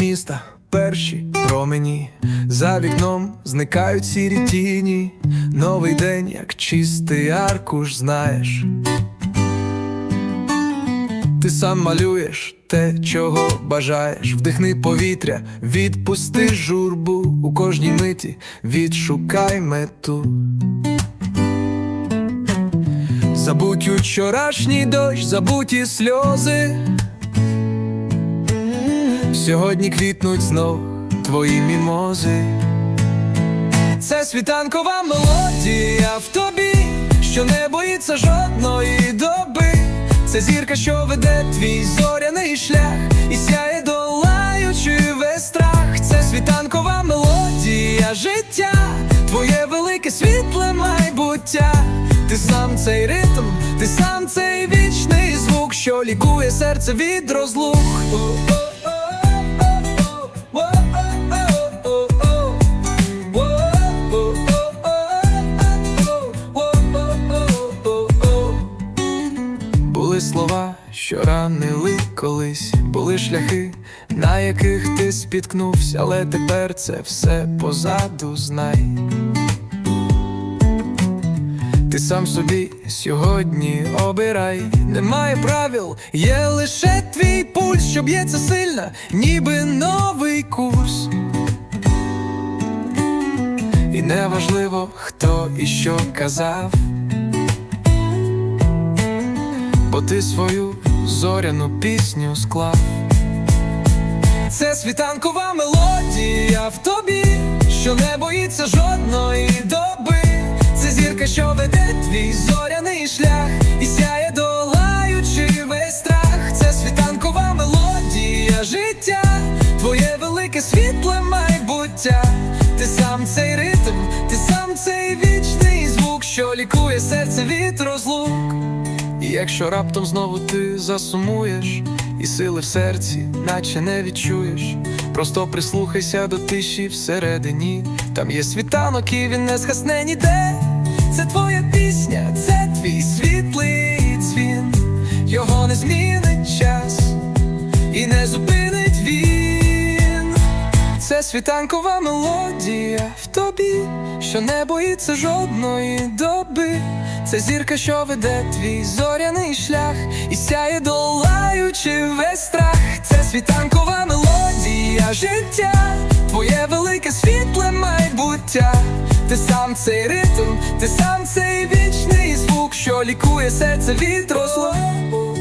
міста, перші промені за вікном зникають сірі тіні. Новий день, як чистий аркуш, знаєш. Ти сам малюєш те, чого бажаєш. Вдихни повітря, відпусти журбу у кожній миті, відшукай мету. Забудь учорашній дощ, забуті сльози. Сьогодні квітнуть знов твої мімози. Це світанкова мелодія в тобі, що не боїться жодної доби. Це зірка, що веде твій зоряний шлях, і сяє долаючи весь страх. Це світанкова мелодія життя, твоє велике світле майбуття. Ти сам цей ритм, ти сам цей вічний звук, що лікує серце від розлук. Слова, що ранили колись, були шляхи, на яких ти спіткнувся, але тепер це все позаду знай. Ти сам собі сьогодні обирай, немає правил, є лише твій пульс, що б'ється сильно, ніби новий курс. І неважливо, хто і що казав. Бо ти свою зоряну пісню склав. Це світанкова мелодія в тобі, що не боїться жодної доби. Це зірка, що веде твій зоряний шлях, і сяє долаючи весь страх. Це світанкова мелодія життя, твоє велике світле майбуття. Ти сам цей ритм, ти сам цей вічний звук, що лікує серце від якщо раптом знову ти засумуєш, і сили в серці, наче не відчуєш, просто прислухайся до тиші всередині. Там є світанок, і він не згасне ніде. Це твоя пісня, це твій світлий дзвін, його не змінить Світанкова мелодія в тобі, що не боїться жодної доби. Це зірка, що веде твій зоряний шлях, і сяє долаючи весь страх. Це світанкова мелодія життя, твоє велике світле майбуття. Ти сам цей ритм, ти сам цей вічний звук, що лікує серце від розлук.